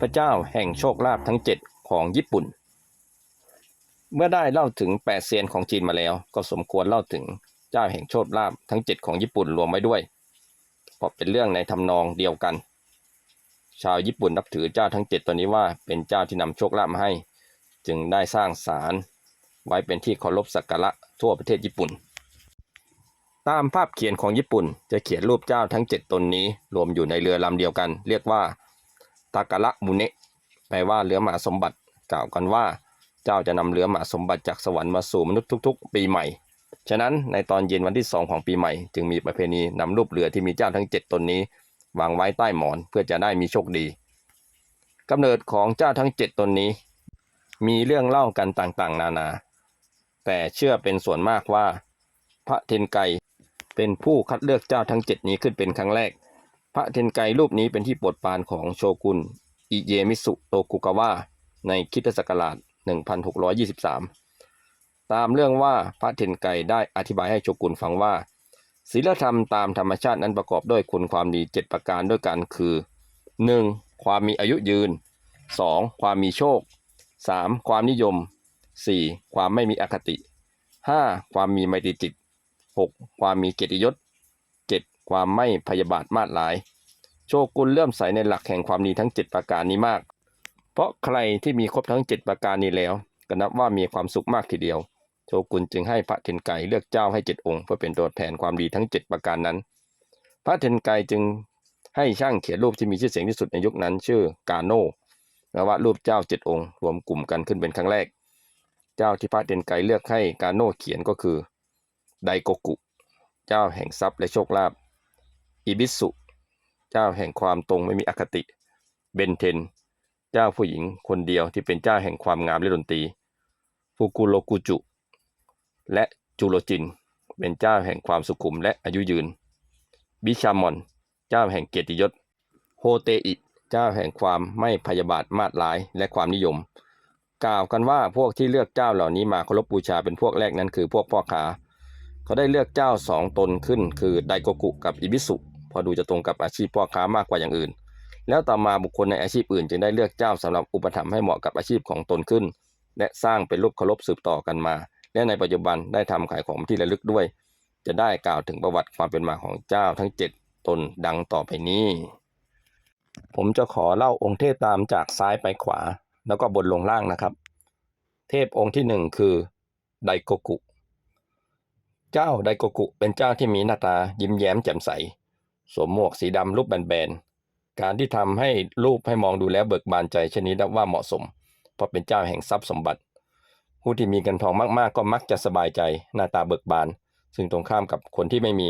พเจ้าแห่งโชคลาภทั้งเจ็ดของญี่ปุ่น เมื่อได้เล่าถึงแปดเซียนของจีนมาแล้ว ก็สมควรเล่าถึงเจ้าแห่งโชคลาภทั้งเจ็ดของญี่ปุ่นรวมไว้ด้วยเพราะเป็นเรื่องในทำนองเดียวกัน ชาวญี่ปุ่นนับถือเจ้าทั้งเจ็ดตัวนี้ว่าเป็นเจ้าที่นำโชคลาภมาให้ จึงได้สร้างศาลไว้เป็นที่เคารพสักการะทั่วประเทศญี่ปุ่น ตามภาพเขียนของญี่ปุ่นจะเขียนรูปเจ้าทั้งเจ็ดตนนี้รวมอยู่ในเรือลำเดียวกัน เรียกว่า ตากะระมุเนะแปลว่าเรือหมาสมบัติกล่าวกันว่า เจ้าจะนำเรือหมาสมบัติจากสวรรค์มาสู่มนุษย์ทุก ๆ ปีใหม่ ฉะนั้นในตอนเย็นวันที่สองของปีใหม่ จึงมีประเพณีนำรูปเรือที่มีเจ้าทั้งเจ็ดตนนี้ วางไว้ใต้หมอนเพื่อจะได้มีโชคดีกำเนิดของเจ้าทั้งเจ็ดตนนี้ มีเรื่องเล่ากันต่างๆ นานา แต่เชื่อเป็นส่วนมากว่า พระเทนไกเป็นผู้คัดเลือกเจ้าทั้งเจ็ดนี้ขึ้นเป็นครั้งแรก พระเทนไกรูปนี้เป็นที่โปรดปรานของโชกุนอิเยมิสุโตกุกาวะในคริสตศักราช 1623 ตามเรื่องว่าพระเทนไกได้อธิบายให้โชกุนฟังว่าศีลธรรมตามธรรมชาตินั้นประกอบด้วยคุณความดีเจ็ดประการด้วยกันคือ 1. ความมีอายุยืน 2. ความมีโชค 3. ความนิยม 4. ความไม่มีอคติ 5. ความมีไมตรีจิต 6. ความมีเกียรติยศ ความไม่พยาบาทมาดหลาย โชกุนเลื่อมใสในหลักแห่งความดีทั้ง7ประการนี้มาก เพราะใครที่มีครบทั้ง7ประการนี้แล้ว ก็นับว่ามีความสุขมากทีเดียว โชกุนจึงให้พระเทนไกเลือกเจ้าให้เจ็ดองค์เพื่อเป็นตัวแทนความดีทั้ง7ประการนั้น พระเทนไกจึงให้ช่างเขียนรูปที่มีชื่อเสียงที่สุดในยุคนั้น ชื่อกาโนและวาดรูปเจ้าเจ็ดองค์ รวมกลุ่มกันขึ้นเป็นครั้งแรก เจ้าที่พระเทนไกเลือกให้กาโนเขียนก็คือไดโกกุ เจ้าแห่งทรัพย์และโชคลาภ อิบิสุ เจ้าแห่งความตรงไม่มีอคติ เบนเทน เจ้าผู้หญิงคนเดียวที่เป็นเจ้าแห่งความงามและดนตรี ฟูกุโรกุจุ และจูโรจิน เป็นเจ้าแห่งความสุขุมและอายุยืน บิชามอน เจ้าแห่งเกียรติยศ โฮเตอิ เจ้าแห่งความไม่พยาบาทมาดร้ายและความนิยม กล่าวกันว่าพวกที่เลือกเจ้าเหล่านี้มาเคารพบูชาเป็นพวกแรกนั้นคือพวกพ่อค้าเขาได้เลือกเจ้าสองตนขึ้นคือไดโกกุกับอิบิสุ พอดูจะตรงกับอาชีพพ่อค้ามากกว่าอย่างอื่น แล้วต่อมาบุคคลในอาชีพอื่นจึงได้เลือกเจ้าสำหรับอุปถัมภ์ให้เหมาะกับอาชีพของตนขึ้น และสร้างเป็นรูปเคารพสืบต่อกันมา และในปัจจุบันได้ทำขายของที่ระลึกด้วย จะได้กล่าวถึงประวัติความเป็นมาของเจ้าทั้งเจ็ดตนดังต่อไปนี้ ผมจะขอเล่าองค์เทพตามจากซ้ายไปขวา แล้วก็บนลงล่างนะครับ เทพองค์ที่หนึ่งคือไดโกกุเจ้าไดโกกุเป็นเจ้าที่มีหน้าตายิ้มแย้มแจ่มใส สวมหมวกสีดำรูปแบนๆ การที่ทำให้รูปให้มองดูแล้วเบิกบานใจเช่นนี้นับว่าเหมาะสม เพราะเป็นเจ้าแห่งทรัพย์สมบัติ ผู้ที่มีเงินทองมากๆ ก็มักจะสบายใจหน้าตาเบิกบาน ซึ่งตรงข้ามกับคนที่ไม่มี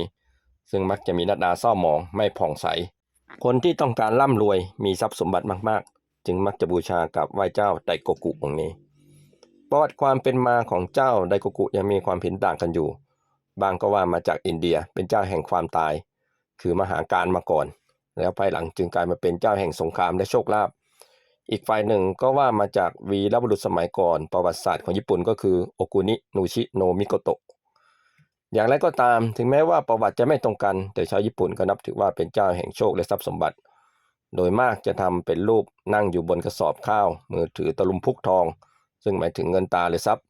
ซึ่งมักจะมีหน้าตาเศร้าหมองไม่ผ่องใส คนที่ต้องการร่ำรวยมีทรัพย์สมบัติมากๆ จึงมักจะบูชากับไหว้เจ้าไดโกกุองค์นี้ประวัติความเป็นมาของเจ้าไดโกกุยังมีความเห็นต่างกันอยู่ บางก็ว่ามาจากอินเดียเป็นเจ้าแห่งความตาย คือมหาการมาก่อน แล้วภายหลังจึงกลายมาเป็นเจ้าแห่งสงครามและโชคลาภอีกฝ่ายหนึ่งก็ว่ามาจากวีรบุรุษสมัยก่อน ประวัติศาสตร์ของญี่ปุ่นก็คือโอกุนินูชิโนมิโกโตะอย่างไรก็ตามถึงแม้ว่าประวัติจะไม่ตรงกัน แต่ชาวญี่ปุ่นก็นับถือว่าเป็นเจ้าแห่งโชคและทรัพย์สมบัติ โดยมากจะทำเป็นรูปนั่งอยู่บนกระสอบข้าว มือถือตะลุมพุกทอง ซึ่งหมายถึงเงินตาหรือทรัพย์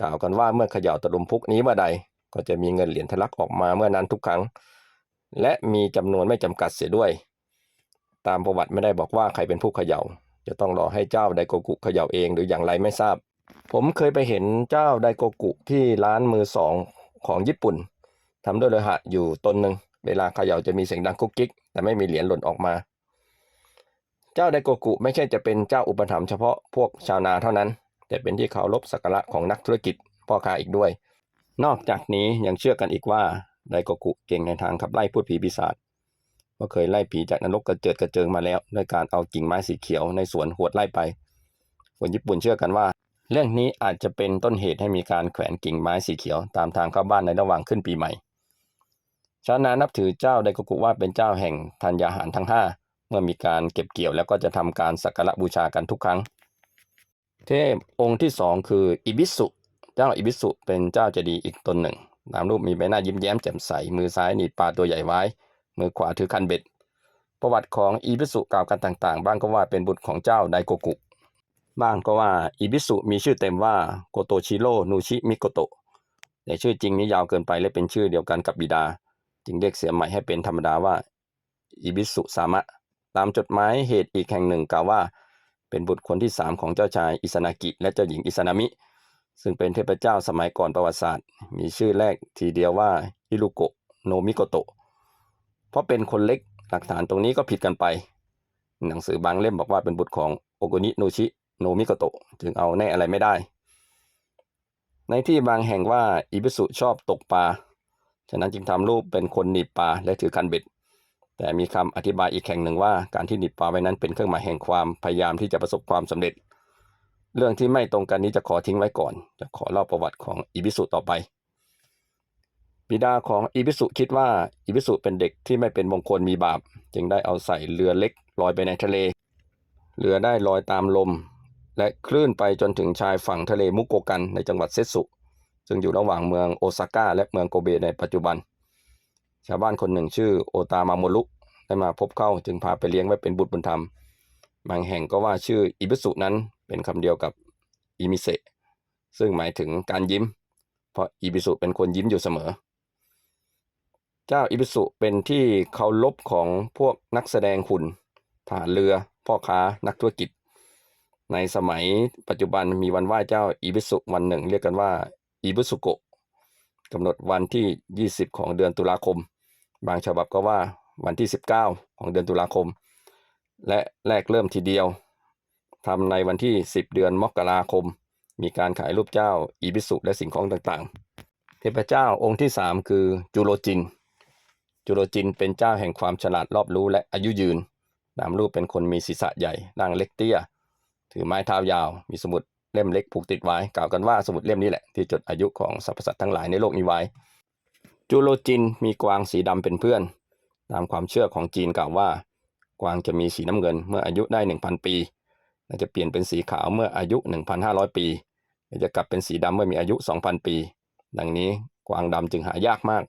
กล่าวกันว่าเมื่อเขย่าตะลุมพุกนี้เมื่อใด ก็จะมีเงินเหรียญทะลักออกมาเมื่อนั้นทุกครั้ง และมีจำนวนไม่จำกัดเสียด้วย ตามประวัติไม่ได้บอกว่าใครเป็นผู้เขย่า จะต้องรอให้เจ้าไดโกกุเขย่าเองหรืออย่างไรไม่ทราบ ผมเคยไปเห็นเจ้าไดโกกุที่ร้านมือสองของญี่ปุ่นทำด้วยโลหะอยู่ตนหนึ่งเวลาเขย่าจะมีเสียงดังกุ๊กกิ๊กแต่ไม่มีเหรียญหล่นออกมา เจ้าไดโกกุไม่ใช่จะเป็นเจ้าอุปถัมภ์เฉพาะพวกชาวนาเท่านั้น แต่เป็นที่เคารพสักการะของนักธุรกิจพ่อค้าอีกด้วย นอกจากนี้ยังเชื่อกันอีกว่า ไดโกกุเก่งในทางขับไล่พูดผีปีศาจว่าเคยไล่ผีจากนรกกระเจิดกระเจิงมาแล้วด้วยการเอากิ่งไม้สีเขียวในสวนหวดไล่ไป คนญี่ปุ่นเชื่อกันว่า เรื่องนี้อาจจะเป็นต้นเหตุให้มีการแขวนกิ่งไม้สีเขียวตามทางเข้าบ้านในระหว่างขึ้นปีใหม่ชาวนานับถือเจ้าไดโกกุว่าเป็นเจ้าแห่งธัญญาหารทั้งห้าเมื่อมีการเก็บเกี่ยวแล้วก็จะทำการสักการะบูชากันทุกครั้ง เทพองค์ที่สองคืออิบิสุ เจ้าอิบิสุเป็นเจ้าเจดีย์อีกตนหนึ่ง ตามรูปมีใบหน้ายิ้มแย้มแจ่มใส มือซ้ายหนีบปลาตัวใหญ่ไว้ มือขวาถือคันเบ็ด ประวัติของอีบิสุกล่าวกันต่างๆ บ้างก็ว่าเป็นบุตรของเจ้าไดโกกุ บ้างก็ว่าอีบิสุมีชื่อเต็มว่าโกโตชิโร่นูชิมิโกโตะ แต่ชื่อจริงนี้ยาวเกินไปและเป็นชื่อเดียวกันกับบิดา จึงเรียกเสียใหม่ให้เป็นธรรมดาว่าอีบิสุสามะ ตามจดหมายเหตุอีกแห่งหนึ่งกล่าวว่า เป็นบุตรคนที่สามของเจ้าชายอิสนากิ และเจ้าหญิงอิสนามิ ซึ่งเป็นเทพเจ้าสมัยก่อนประวัติศาสตร์ มีชื่อแรกทีเดียวว่าฮิรุโกะโนมิโกโตะเพราะเป็นคนเล็กหลักฐานตรงนี้ก็ผิดกันไป หนังสือบางเล่มบอกว่าเป็นบุตรของโอโกนิโนชิโนมิโกโตะจึงเอาแน่อะไรไม่ได้ ในที่บางแห่งว่าอิบิสุชอบตกปลาฉะนั้นจึงทำรูปเป็นคนหนีบปลาและถือคันเบ็ด แต่มีคำอธิบายอีกแห่งหนึ่งว่าการที่หนีบปลาไว้นั้นเป็นเครื่องหมายแห่งความพยายามที่จะประสบความสำเร็จ เรื่องที่ไม่ตรงกันนี้จะขอทิ้งไว้ก่อน จะขอเล่าประวัติของอิบิสุต่อไป บิดาของอิบิสุคิดว่าอิบิสุเป็นเด็กที่ไม่เป็นมงคลมีบาป จึงได้เอาใส่เรือเล็กลอยไปในทะเล เรือได้ลอยตามลม และคลื่นไปจนถึงชายฝั่งทะเลมุกโกกันในจังหวัดเซตสุ ซึ่งอยู่ระหว่างเมืองโอซาก้าและเมืองโกเบในปัจจุบัน ชาวบ้านคนหนึ่งชื่อโอตามาโมรุได้มาพบเข้าจึงพาไปเลี้ยงไว้เป็นบุตรบุญธรรม บางแห่งก็ว่าชื่ออิบิสุนั้น เป็นคำเดียวกับอิมิเซซึ่งหมายถึงการยิ้ม เพราะอิบิสุเป็นคนยิ้มอยู่เสมอ เจ้าอิบิสุเป็นที่เคารพของพวกนักแสดงหุ่นทหารเรือ พ่อค้านักธุรกิจ ในสมัยปัจจุบันมีวันไหว้เจ้าอิบิสุวันหนึ่ง เรียกกันว่าอิบิสุโกะกำหนดวันที่ 20 ของเดือนตุลาคม บางฉบับก็ว่าวันที่ 19 ของเดือนตุลาคม และแรกเริ่มทีเดียว ทำในวันที่ 10 เดือนมกราคม มีการขายรูปเจ้าอีบิสุและสิ่งของต่างๆ เทพเจ้าองค์ที่ 3 คือจูโรจินจูโรจินเป็นเจ้าแห่งความฉลาดรอบรู้และอายุยืน นามรูปเป็นคนมีศีรษะใหญ่ร่างเล็กเตี้ย ถือไม้เท้ายาว มีสมุดเล่มเล็กผูกติดไว้ กล่าวกันว่าสมุดเล่มนี้แหละที่จดอายุของสรรพสัตว์ทั้งหลายในโลกนี้ไว้จูโรจินมีกวางสีดำเป็นเพื่อน ตามความเชื่อของจีนกล่าวว่า กวางจะมีสีน้ำเงินเมื่ออายุได้ 1,000 ปี จะเปลี่ยนเป็นสีขาวเมื่ออายุ 1,500 ปีจะกลับเป็นสีดำเมื่อมีอายุ 2,000 ปี ดังนี้กวางดำจึงหายากมาก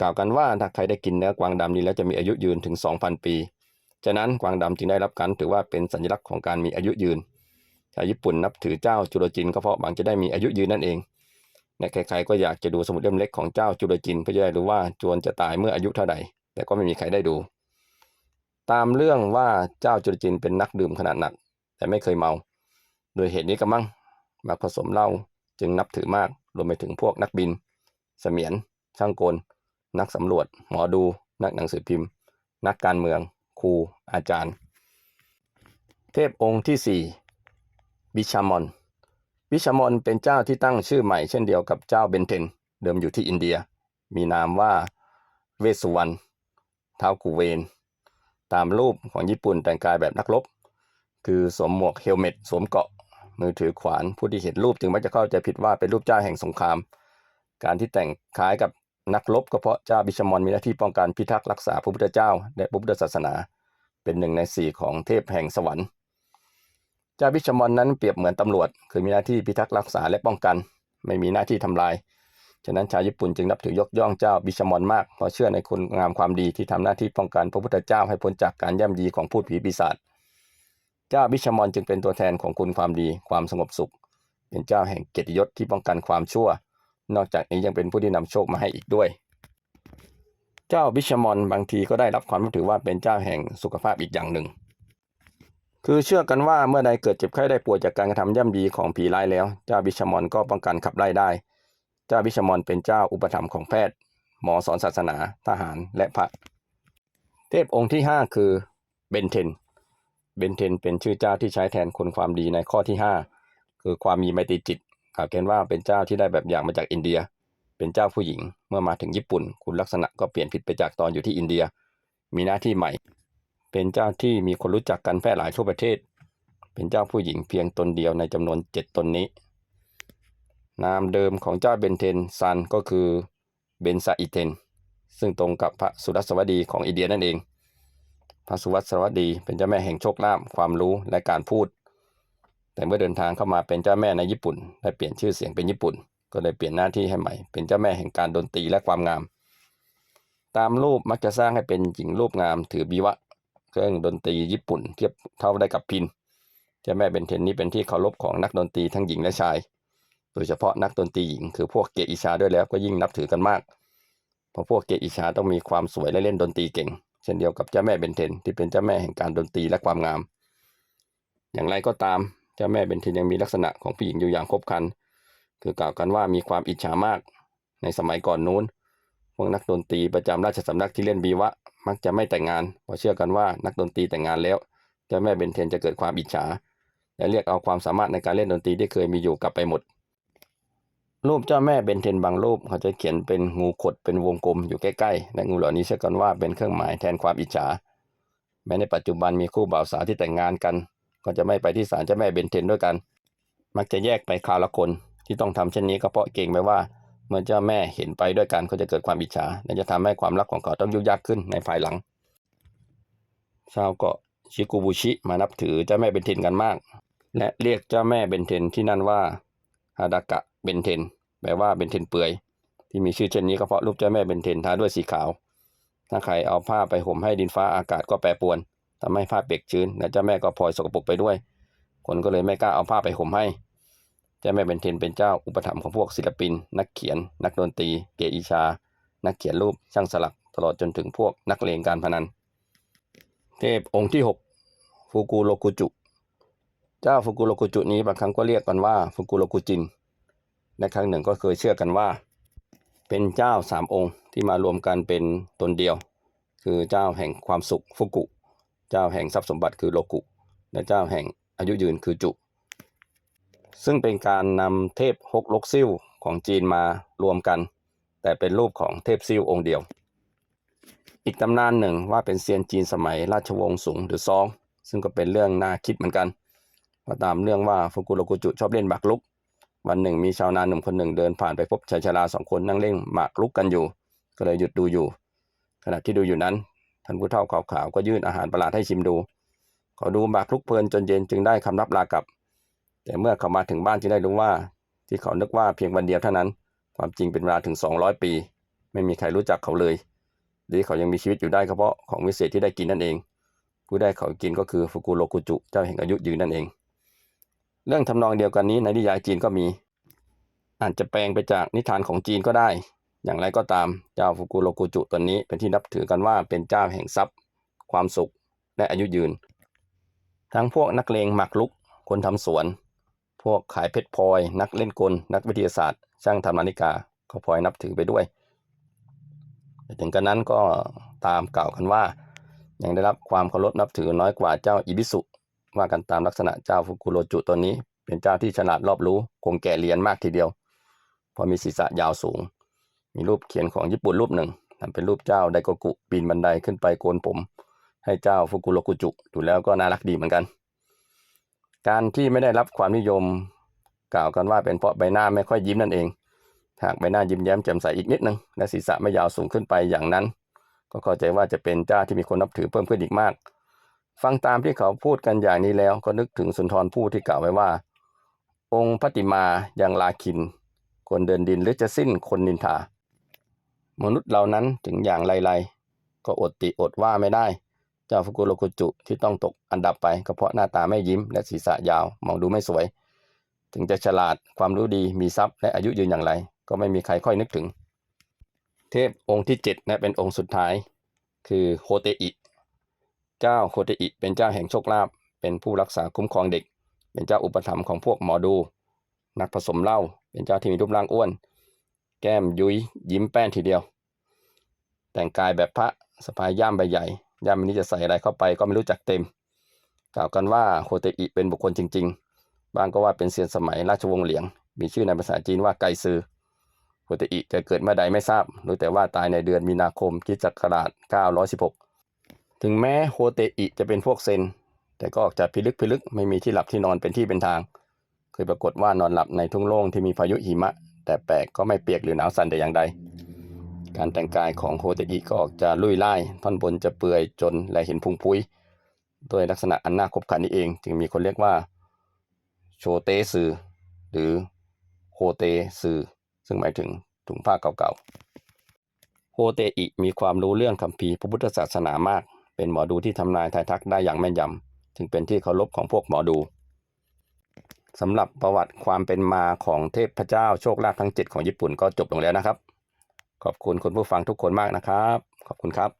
กล่าวกันว่าถ้าใครได้กินเนื้อกวางดำนี้แล้วจะมีอายุยืนถึง 2,000 ปี ฉะนั้นกวางดำจึงได้รับการถือว่าเป็นสัญลักษณ์ของการมีอายุยืนชาวญี่ปุ่นนับถือเจ้าจุลจินก็เพราะหวังจะได้มีอายุยืนนั่นเองและใครๆก็อยากจะดูสมุดเล่มเล็กของเจ้าจุลจินเพื่อจะได้รู้ว่าจวนจะตายเมื่ออายุเท่าใด แต่ก็ไม่มีใครได้ดู ตามเรื่องว่าเจ้าจุลจินเป็นนักดื่มขนาดหนัก แต่ไม่เคยเมา โดยเหตุนี้ก็มั่งมาผสมเหล้าจึงนับถือมากรวมไปถึงพวกนักบิน เสมียน ช่างกล นักสำรวจ หมอดู นักหนังสือพิมพ์ นักการเมือง ครู อาจารย์ เทพองค์ที่สี่บิชามอน บิชามอนเป็นเจ้าที่ตั้งชื่อใหม่เช่นเดียวกับเจ้าเบนเทน เดิมอยู่ที่อินเดีย มีนามว่าเวสสุวรรณท้าวกุเวน ตามรูปของญี่ปุ่นแต่งกายแบบนักรบ คือสวมหมวกเฮลเมตสวมเกราะมือถือขวานผู้ที่เห็นรูปจึงมักจะเข้าใจผิดว่าเป็นรูปเจ้าแห่งสงคราม การที่แต่งคล้ายกับนักรบก็เพราะเจ้าบิชมอนมีหน้าที่ป้องกันพิทักษ์รักษาพระพุทธเจ้าและพระพุทธศาสนา เป็นหนึ่งในสี่ของเทพแห่งสวรรค์เจ้าบิชมอนนั้นเปรียบเหมือนตำรวจ คือมีหน้าที่พิทักษ์รักษาและป้องกัน ไม่มีหน้าที่ทำลาย ฉะนั้นชาวญี่ปุ่นจึงนับถือยกย่องเจ้าบิชมอนมากเพราะเชื่อในคุณงามความดีที่ทำหน้าที่ป้องกันพระพุทธเจ้าให้พ้นจากการย่ำยีของพูดผีปีศาจ เจ้าบิชมอนจึงเป็นตัวแทนของคุณความดีความสงบสุข เป็นเจ้าแห่งเกียรติยศที่ป้องกันความชั่ว นอกจากนี้ยังเป็นผู้ที่นำโชคมาให้อีกด้วย เจ้าบิชมอนบางทีก็ได้รับความนับถือว่าเป็นเจ้าแห่งสุขภาพอีกอย่างหนึ่ง คือเชื่อกันว่าเมื่อใดเกิดเจ็บไข้ได้ป่วยจากการกระทำย่ำยีของผีร้ายแล้ว เจ้าบิชมอนก็ป้องกันขับไล่ได้ เจ้าบิชมอนเป็นเจ้าอุปถัมภ์ของแพทย์หมอสอนศาสนา ทหารและพระเทพองค์ที่ 5 คือเบนเทน เบนเทนเป็นชื่อเจ้าที่ใช้แทนคนความดีในข้อที่ 5 คือความมีไมตรีจิตกล่าวเกณฑ์ว่าเป็นเจ้าที่ได้แบบอย่างมาจากอินเดีย เป็นเจ้าผู้หญิง เมื่อมาถึงญี่ปุ่น คุณลักษณะก็เปลี่ยนผิดไปจากตอนอยู่ที่อินเดีย มีหน้าที่ใหม่ เป็นเจ้าที่มีคนรู้จักกันแพร่หลายทั่วประเทศ เป็นเจ้าผู้หญิงเพียงตนเดียวในจำนวนเจ็ดตนนี้ นามเดิมของเจ้าเบนเทนซันก็คือเบนซาอิเทน ซึ่งตรงกับพระสุรัสวดีของอินเดียนั่นเอง พระสุวัสวดี เป็นเจ้าแม่แห่งโชคลาภความรู้และการพูด แต่เมื่อเดินทางเข้ามาเป็นเจ้าแม่ในญี่ปุ่นได้เปลี่ยนชื่อเสียงเป็นญี่ปุ่น ก็เลยเปลี่ยนหน้าที่ให้ใหม่ เป็นเจ้าแม่แห่งการดนตรีและความงาม ตามรูปมักจะสร้างให้เป็นหญิงรูปงามถือบีวะ เครื่องดนตรีญี่ปุ่น เทียบเท่าได้กับพินเจ้าแม่เบนเทนนี้เป็นที่เคารพของนักดนตรีทั้งหญิงและชาย โดยเฉพาะนักดนตรีหญิงคือพวกเกอิชาด้วยแล้วก็ยิ่งนับถือกันมาก เพราะพวกเกอิชาต้องมีความสวยและเล่นดนตรีเก่ง เช่นเดียวกับเจ้าแม่เบนเทนที่เป็นเจ้าแม่แห่งการดนตรีและความงาม อย่างไรก็ตามเจ้าแม่เบนเทนยังมีลักษณะของผู้หญิงอยู่อย่างครบครัน คือกล่าวกันว่ามีความอิจฉามาก ในสมัยก่อนนู้นพวกนักดนตรีประจำราชสำนักที่เล่นบีวะมักจะไม่แต่งงานเพราะเชื่อกันว่านักดนตรีแต่งงานแล้วเจ้าแม่เบนเทนจะเกิดความอิจฉาและเรียกเอาความสามารถในการเล่นดนตรีที่เคยมีอยู่กลับไปหมด รูปเจ้าแม่เบนเทนบางรูปเขาจะเขียนเป็นงูขดเป็นวงกลมอยู่ใกล้ๆ และงูเหล่านี้เชื่อกันว่าเป็นเครื่องหมายแทนความอิจฉา แม้ในปัจจุบันมีคู่บ่าวสาวที่แต่งงานกัน ก็จะไม่ไปที่ศาลเจ้าแม่เบนเทนด้วยกัน มักจะแยกไปคาละคนที่ต้องทำเช่นนี้ก็เพราะเกรงไปว่า เมื่อเจ้าแม่เห็นไปด้วยกันก็จะเกิดความอิจฉาและจะทำให้ความรักของเขาต้องยุ่งยากขึ้นในภายหลัง ชาวเกาะชิกุบุชิมานับถือเจ้าแม่เบนเทนกันมาก และเรียกเจ้าแม่เบนเทนที่นั่นว่าฮาดากะ เบนเทนแปลว่าเบนเทนเปื่อยที่มีชื่อเช่นนี้ก็เพราะรูปเจ้าแม่เบนเทนทาด้วยสีขาว ถ้าใครเอาผ้าไปห่มให้ดินฟ้าอากาศก็แปรปรวนทำให้ผ้าเปียกชื้นและเจ้าแม่ก็พลอยสกปรกไปด้วย คนก็เลยไม่กล้าเอาผ้าไปห่มให้ เจ้าแม่เบนเทนเป็นเจ้าอุปถัมภ์ของพวกศิลปิน นักเขียน นักดนตรี เกอิชา นักเขียนรูปช่างสลัก ตลอดจนถึงพวกนักเลงการพนัน เทพองค์ที่หกฟูกุโรกุจุ เจ้าฟูกุโรกุจุนี้บางครั้งก็เรียกกันว่าฟูกุโรกุจิน และครั้งหนึ่งก็เคยเชื่อกันว่า เป็นเจ้าสามองค์ที่มารวมกันเป็นตนเดียว คือเจ้าแห่งความสุขฟุกุ เจ้าแห่งทรัพย์สมบัติคือโลกุ และเจ้าแห่งอายุยืนคือจุ ซึ่งเป็นการนำเทพฮกลกซิ่วของจีนมารวมกัน แต่เป็นรูปของเทพซิ่วองค์เดียว อีกตำนานหนึ่งว่าเป็นเซียนจีนสมัยราชวงศ์สุงหรือซอง ซึ่งก็เป็นเรื่องน่าคิดเหมือนกันก็ตามเรื่องว่าฟุกุโรกุจุชอบเล่นหมากรุก วันหนึ่งมีชาวนาหนุ่มคนหนึ่งเดินผ่านไปพบชายชราสองคนนั่งเล่นหมากรุกกันอยู่ ก็เลยหยุดดูอยู่ ขณะที่ดูอยู่นั้นท่านผู้เฒ่าขาวๆก็ยื่นอาหารประหลาดให้ชิมดูเขาดูหมากรุกเพลินจนเย็นจึงได้คำรับลากลับ แต่เมื่อเขามาถึงบ้านจึงได้รู้ว่า ที่เขานึกว่าเพียงวันเดียวเท่านั้น ความจริงเป็นเวลาถึง 200 ปี ไม่มีใครรู้จักเขาเลยหรือเขายังมีชีวิตอยู่ได้เพราะของวิเศษที่ได้กินนั่นเอง ผู้ได้เขากินก็คือฟุกุโรกุจุเจ้าแห่งอายุยืนนั่นเอง เรื่องทำนองเดียวกันนี้ในนิยายจีนก็มี อาจจะแปลงไปจากนิทานของจีนก็ได้ อย่างไรก็ตามเจ้าฟุกุโรกุจุตนนี้เป็นที่นับถือกันว่าเป็นเจ้าแห่งทรัพย์ ความสุขและอายุยืน ทั้งพวกนักเลงหมากรุก คนทำสวน พวกขายเพชรพลอย นักเล่นกล นักวิทยาศาสตร์ ช่างทำนาฬิกาก็พลอยนับถือไปด้วยแต่ถึงกันนั้นก็ตามกล่าวกันว่า ยังได้รับความเคารพนับถือน้อยกว่าเจ้าอิบิสุ ว่ากันตามลักษณะเจ้าฟุกุโรจุตัวนี้ เป็นเจ้าที่ฉลาดรอบรู้ คงแก่เรียนมากทีเดียวเพราะมีศีรษะยาวสูง มีรูปเขียนของญี่ปุ่นรูปหนึ่งทำเป็นรูปเจ้าไดโกกุปีนบันไดขึ้นไปโกนผม ให้เจ้าฟุกุโรกุจุดูแล้วก็น่ารักดีเหมือนกัน การที่ไม่ได้รับความนิยม กล่าวกันว่าเป็นเพราะใบหน้าไม่ค่อยยิ้มนั่นเอง หากใบหน้ายิ้มแย้มแจ่มใสอีกนิดนึงและศีรษะไม่ยาวสูงขึ้นไปอย่างนั้น ก็เข้าใจว่าจะเป็นเจ้าที่มีคนนับถือเพิ่มขึ้นอีกมาก ฟังตามที่เขาพูดกันอย่างนี้แล้วก็นึกถึงสุนทรภู่ที่กล่าวไว้ว่า องค์พระติมายังลาคินคนเดินดินหรือจะสิ้นคนนินทา มนุษย์เหล่านั้นถึงอย่างไรๆก็อดติอดว่าไม่ได้ เจ้าฟุกุโรกุจุที่ต้องตกอันดับไปก็เพราะหน้าตาไม่ยิ้ม และศีรษะยาวมองดูไม่สวย ถึงจะฉลาดความรู้ดีมีทรัพย์และอายุยืนอย่างไร ก็ไม่มีใครค่อยนึกถึง เทพองค์ที่เจ็ดและเป็นองค์สุดท้าย คือโฮเตอิ เจ้าโฮเตอิเป็นเจ้าแห่งโชคลาภเป็นผู้รักษาคุ้มครองเด็ก เป็นเจ้าอุปถัมภ์ของพวกหมอดู นักผสมเหล้าเป็นเจ้าที่มีรูปร่างอ้วน แก้มยุ้ยยิ้มแป้นทีเดียว แต่งกายแบบพระสะพายย่ามใบใหญ่ย่ามนี้จะใส่อะไรเข้าไปก็ไม่รู้จักเต็ม กล่าวกันว่าโฮเตอิเป็นบุคคลจริง ๆบางก็ว่าเป็นเซียนสมัยราชวงศ์เหลียง มีชื่อในภาษาจีนว่าไกซือโฮเตอิจะเกิดเมื่อใดไม่ทราบ รู้แต่ว่าตายในเดือนมีนาคมคริสตศักราช 916 ถึงแม้โฮเตอิจะเป็นพวกเซน แต่ก็ออกจากพิลึกพิลึกไม่มีที่หลับที่นอนเป็นที่เป็นทาง เคยปรากฏว่านอนหลับในทุ่งโล่งที่มีพายุหิมะ แต่แปลกก็ไม่เปียกหรือหนาวสั่นแต่อย่างใด การแต่งกายของโฮเตอิก็ออกจะลุยไล่ท่อนบนจะเปื่อยจนและเห็นพุงพุยโดยลักษณะอันน่าคบขันนี้เอง จึงมีคนเรียกว่าโชเตซือหรือโฮเตซือซึ่งหมายถึงถุงผ้าเก่าๆโฮเตอิมีความรู้เรื่องคัมภีร์พระพุทธศาสนามาก เป็นหมอดูที่ทำนายทายทักได้อย่างแม่นยำจึงเป็นที่เคารพของพวกหมอดูสำหรับประวัติความเป็นมาของเทพเจ้าโชคลาภทั้งเจ็ดของญี่ปุ่นก็จบลงแล้วนะครับ ขอบคุณคุณผู้ฟังทุกคนมากนะครับ ขอบคุณครับ